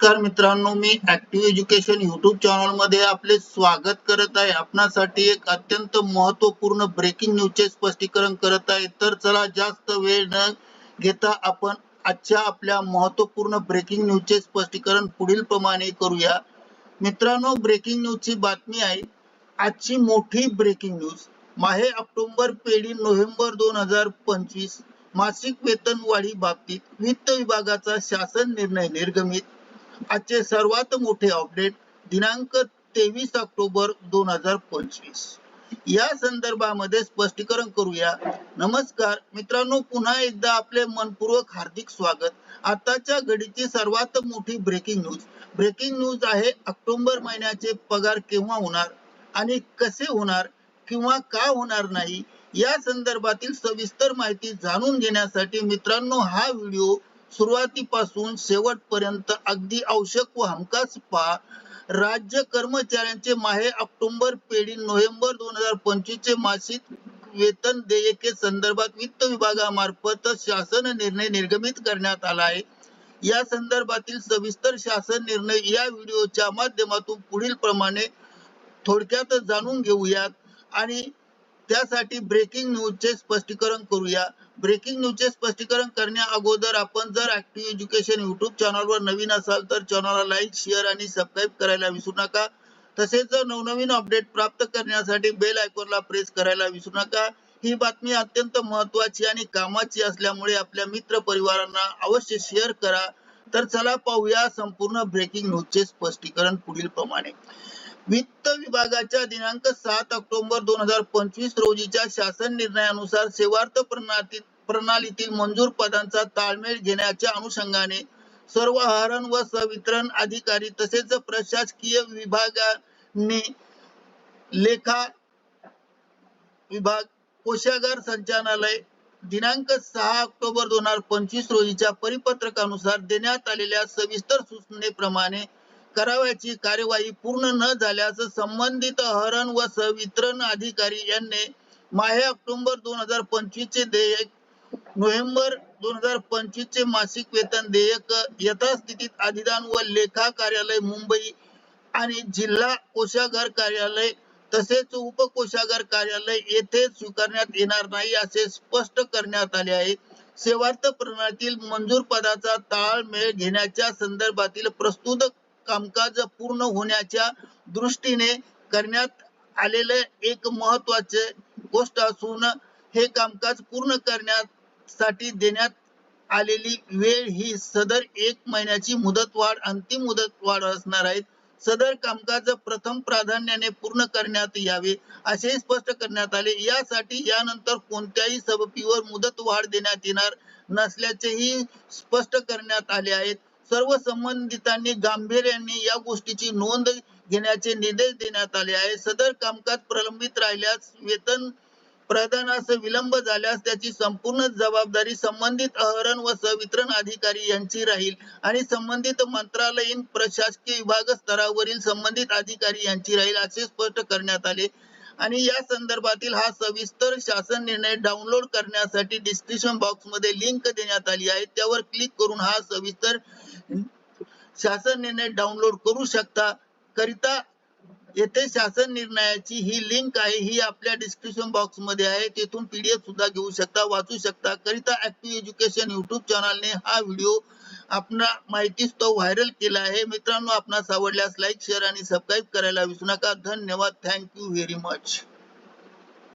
नमस्कार मित्रांनो मी ऍक्टिव्ह एज्युकेशन युट्यूब चॅनलमध्ये आपले स्वागत करत आहे. आपणासाठी एक अत्यंत महत्त्वपूर्ण ब्रेकिंग न्यूजचे स्पष्टीकरण करत आहे. तर चला जास्त वेळ न घेता आपण आजच्या आपल्या महत्त्वपूर्ण ब्रेकिंग न्यूजचे स्पष्टीकरण पुढील प्रमाणे करूया. मित्रांनो ब्रेकिंग न्यूजची बातमी आहे. आजची मोठी ब्रेकिंग न्यूज माहे ऑक्टोबर पेढी नोव्हेंबर दोन हजार पंचवीस मासिक वेतन वाढी बाबतीत वित्त विभागाचा शासन निर्णय निर्गमित आजचे सर्वात मोठे अपडेट दिनांक तेवीस ऑक्टोबर दोन हजार पंचवीस. या संदर्भामध्ये स्पष्टीकरण करूया. नमस्कार मित्रांनो पुन्हा एकदा आपले मनपूर्वक हार्दिक स्वागत. आताच्या घडीची सर्वात मोठी ब्रेकिंग न्यूज ब्रेकिंग न्यूज आहे ऑक्टोबर महिन्याचे पगार केव्हा होणार आणि कसे होणार किंवा का होणार नाही या संदर्भातील सविस्तर माहिती जाणून घेण्यासाठी मित्रांनो हा व्हिडिओ सुरुवातीपासून शेवटपर्यंत अगदी आवश्यक व हमखास पहा. राज्य कर्मचाऱ्यांचे माहे ऑक्टोबर पेढी नोव्हेंबर दोन हजार पंचवीस चे मासिक वेतन देयके संदर्भात वित्त विभागामार्फत शासन निर्णय निर्गमित करण्यात आला आहे. या संदर्भातील सविस्तर शासन निर्णय या व्हिडिओच्या माध्यमातून पुढील प्रमाणे थोडक्यात जाणून घेऊयात. आणि त्यासाठी ब्रेकिंग न्यूजचे स्पष्टीकरण करूया. ब्रेकिंग न्यूजचे स्पष्टीकरण करण्या अगोदर आपण जर ऍक्टिव्ह एज्युकेशन युट्यूब चॅनलवर नवीन असाल तर चॅनलला लाईक शेअर आणि सबस्क्राईब करायला विसरू नका. तसेच जर नवनवीन अपडेट प्राप्त करण्यासाठी बेल आयकॉनला प्रेस करायला विसरू नका. ही बातमी अत्यंत महत्वाची आणि कामाची असल्यामुळे आपल्या मित्र परिवारांना अवश्य शेअर करा. तर चला पाहूया संपूर्ण ब्रेकिंग न्यूजचे स्पष्टीकरण पुढील प्रमाणे वित्त विभागाच्या दिनांक सात ऑक्टोबर दोन हजार पंचवीस रोजीच्या शासन निर्णयानुसार सेवार्थ प्रणालीतील प्रणालीतील मंजूर पदांचा ताळमेळ घेण्याच्या अनुषंगाने सर्व हरण व संवितरण अधिकारी तसेच प्रशासकीय विभागाने लेखा विभाग कोशागार संचालनालय दिनांक सहा ऑक्टोबर दोन हजार पंचवीस रोजीच्या परिपत्रकानुसार देण्यात आलेल्या सविस्तर सूचनेप्रमाणे करावयाची कार्यवाही पूर्ण न झाल्यास संबंधित हरण व संवितरण अधिकारी यांनी माहे ऑक्टोबर दोन हजार पंचवीस चे देयक नोव्हेंबर दोन हजार पंचवीस चे मासिक वेतन देयक यथास्थितीत अधिदान व लेखा कार्यालय मुंबई आणि जिल्हा कोषागार कार्यालय तसेच उपकोषागार कार्यालय येथे स्वीकारण्यात येणार नाही असे स्पष्ट करण्यात आले आहे. सेवार्थ प्रणालीतील मंजूर पदाचा ताळमेळ घेण्याच्या संदर्भातील प्रस्तुत कामकाज पूर्ण होण्याच्या दृष्टीने करण्यात आलेले एक महत्त्वाचे गोष्ट असून हे कामकाज पूर्ण करण्यासाठी देण्यात आलेली वेळ ही सदर एक महिन्याची मुदतवाढ अंतिम मुदतवाढ असणार आहे. सदर कामकाज प्रथम प्राधान्याने पूर्ण करण्यात यावे असे स्पष्ट करण्यात आले. यासाठी यानंतर कोणत्याही सब मुदत वाढ देण्यात येणार नसल्याचेही स्पष्ट करण्यात आले आहेत. सर्व संबंधितांनी गांभीर्याने या गोष्टीची नोंद घेण्याचे निर्देश देण्यात आले आहे सदर कामकाज प्रलंबित राहिल्यास वेतन प्रदानास विलंब झाल्यास त्याची संपूर्ण जबाबदारी संबंधित अहरण व संवितरण अधिकारी यांची राहील आणि संबंधित मंत्रालयीन प्रशासकीय विभाग स्तरावरील संबंधित अधिकारी यांची राहील असे स्पष्ट करण्यात आले. आणि या संदर्भातील हा सविस्तर शासन निर्णय डाउनलोड करण्यासाठी डिस्क्रिप्शन बॉक्समध्ये लिंक देण्यात आली आहे. त्यावर क्लिक करून हा सविस्तर शासन निर्णय डाउनलोड करू शकता. करिता येथे शासन निर्णयाची ही लिंक आहे ही आपल्या डिस्क्रिप्शन बॉक्समध्ये आहे. तेथून पीडीएफ सुद्धा घेऊ शकता वाचू शकता. करिता ऍक्टिव्ह एज्युकेशन युट्यूब चॅनलने हा व्हिडिओ आपला माहितीच तो व्हायरल केला आहे. मित्रांनो आपणास आवडल्यास लाईक शेअर आणि सबस्क्राईब करायला विसरू नका. धन्यवाद. Thank you very much